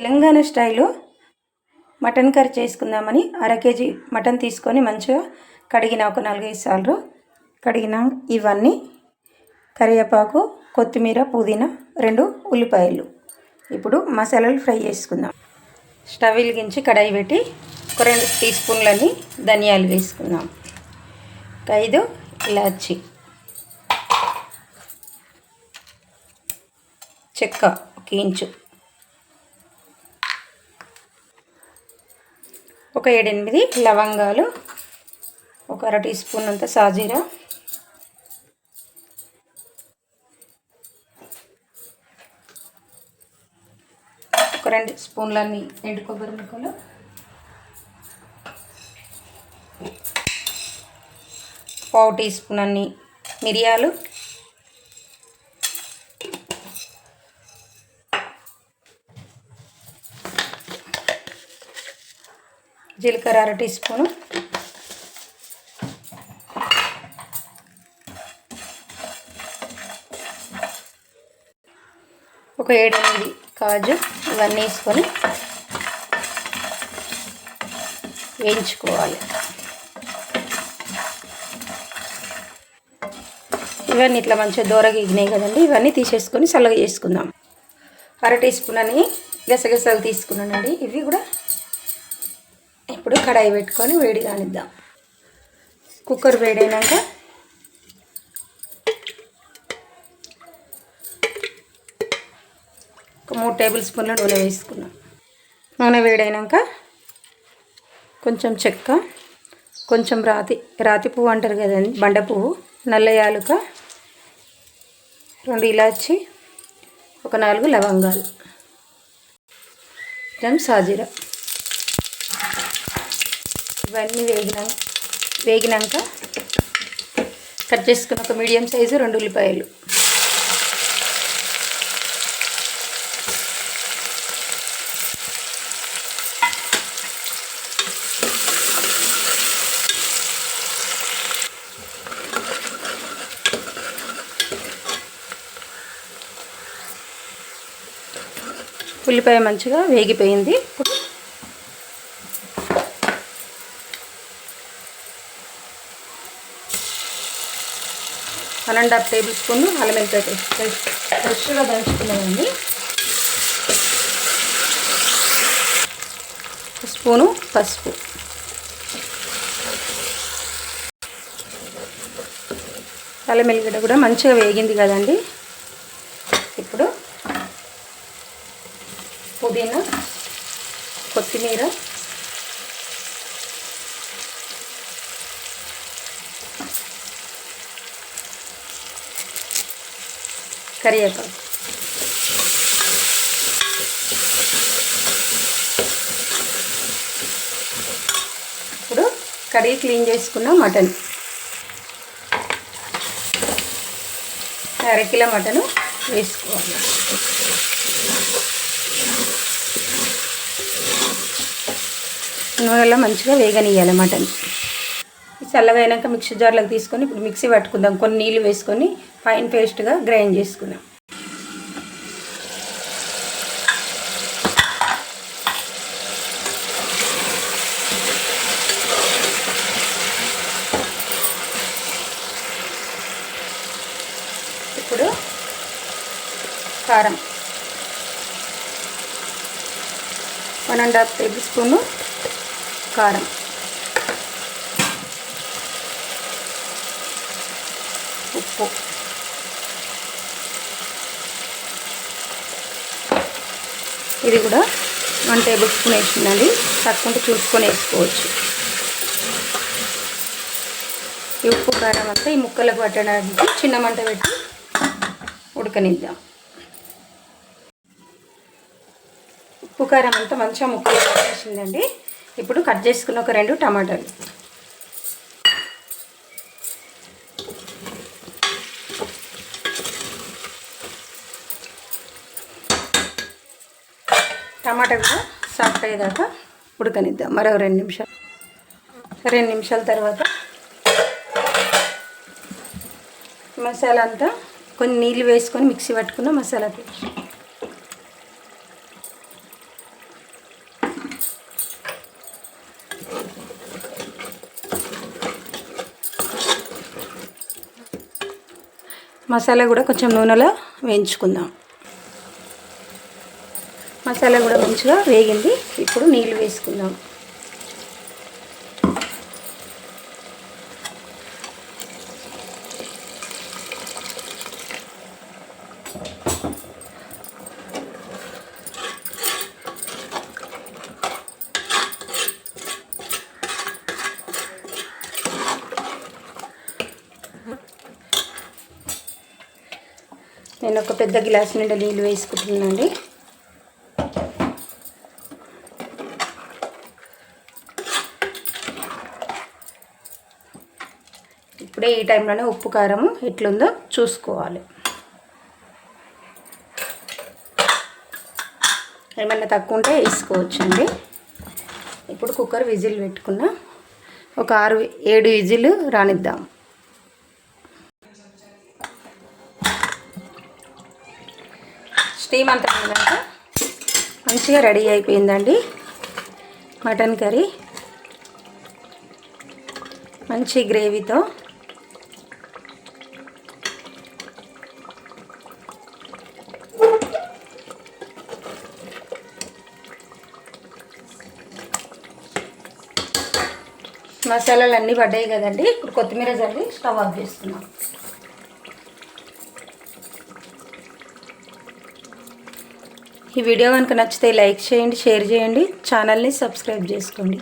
తెలంగాణ స్టైల్లో mutton curry చేసుకుందామని అర కేజీ మటన్ తీసుకొని మంచిగా కడిగిన ఒక నాలుగైదు సార్లు కడిగిన ఇవన్నీ కరివేపాకు కొత్తిమీర పుదీనా రెండు ఉల్లిపాయలు. ఇప్పుడు మసాలాలు ఫ్రై చేసుకుందాం. స్టవ్ వెలిగించి కడాయి పెట్టి ఒక రెండు టీ స్పూన్లని ధనియాలు వేసుకుందాం. ఒక ఐదు ఇలాచి చెక్క ఒక ఇంచు. ఒక ఏడెనిమిది లవంగాలు ఒక అర టీ స్పూన్ అంత సాజీరా. ఒక రెండు స్పూన్లన్నీ ఎండు కొబ్బరి ముక్కలు. పావు టీ స్పూన్ అన్ని మిరియాలు. జీలకర్ర అర టీ స్పూను. ఒక ఏడెనిమిది కాజు ఇవన్నీ వేసుకొని వేయించుకోవాలి. ఇవన్నీ ఇట్లా మంచిగా దూరగా ఇగినాయి కదండి ఇవన్నీ తీసేసుకొని చల్లగా చేసుకుందాం. అర టీ స్పూన్ అని గసగసాలు తీసుకున్నానండి ఇవి కూడా ఇప్పుడు కడాయి పెట్టుకొని వేడి కానిద్దాం. కుక్కర్ వేడైనాక ఒక మూడు టేబుల్ స్పూన్ల నూనె వేసుకున్నాం నూనె వేడైనాక కొంచెం చెక్క కొంచెం రాతి రాతి పువ్వు అంటారు కదండి బండ పువ్వు నల్ల యాలుక రెండు ఇలాచి ఒక నాలుగు లవంగాలు. కొంచెం సాజీరా. ఇవన్నీ వేగినా వేగినాక కట్ చేసుకున్న ఒక మీడియం సైజు రెండు ఉల్లిపాయలు. ఉల్లిపాయ మంచిగా వేగిపోయింది. ఇప్పుడు one and half table spoon అల్లం వెల్లిపాయ పేస్ట్. ఫ్రెష్ ఫ్రెష్గా దంచుకున్నామండి. స్పూను పసుపు. అల్లం వెల్లిగడ్డ కూడా మంచిగా వేగింది కదండి. ఇప్పుడు పుదీనా కొత్తిమీర కరివేపాకు. ఇప్పుడు కడిగి క్లీన్ చేసుకున్న మటన్. అరకిలో మటను వేసుకోవాలి. నూనెలో మంచిగా వేగనియాలి మటన్. చల్లగా అయినాక మిక్సీ జార్లోకి తీసుకొని ఇప్పుడు మిక్సీ పట్టుకుందాం. కొన్ని నీళ్ళు వేసుకొని ఫైన్ పేస్ట్గా గ్రైండ్ చేసుకుందాం. ఇప్పుడు కారం. One and half table spoon కారం. ఉప్పు. ఇది కూడా వన్ టేబుల్ స్పూన్ వేసిందండి తక్కువ చూసుకొని వేసుకోవచ్చు. ఈ ఉప్పు కారం అంతా ఈ ముక్కలకు పట్టడానికి చిన్న మంట పెట్టి ఉడకనిద్దాం. ఉప్పు కారం అంతా మంచిగా ముక్కలు పట్టేసిందండి. ఇప్పుడు కట్ చేసుకున్న ఒక రెండు టమాటాలు. టమాటా కూడా సాఫ్ట్ అయ్యేదాకా ఉడకనిద్దాం. మరో రెండు నిమిషాలు. రెండు నిమిషాల తర్వాత మసాలా అంతా కొన్ని నీళ్ళు వేసుకొని మిక్సీ పట్టుకున్న మసాలా మసాలా కూడా కొంచెం నూనెలో వేయించుకుందాం. మసాలా కూడా మంచిగా వేగింది. ఇప్పుడు నీళ్ళు వేసుకుందాం. నేను ఒక పెద్ద గ్లాస్ నిండా నీళ్ళు వేసుకుంటున్నానండి. ఇప్పుడే ఈ టైంలోనే ఉప్పు కారం ఎట్లుందో చూసుకోవాలి. ఏమన్నా తక్కువ ఉంటే వేసుకోవచ్చండి. ఇప్పుడు కుక్కర్ విజిల్ పెట్టుకున్న ఒక ఆరు ఏడు విజిల్ రానిద్దాం. స్టీమ్ అంతా మంచిగా రెడీ అయిపోయిందండి. మటన్ కర్రీ మంచి గ్రేవీతో మసాలాలు అన్నీ పడ్డాయి కదండి. ఇప్పుడు కొత్తిమీర చల్లి స్టవ్ ఆఫ్ చేస్తున్నాం. ఈ వీడియో కనుక నచ్చితే లైక్ చేయండి షేర్ చేయండి ఛానల్ని సబ్స్క్రైబ్ చేసుకోండి.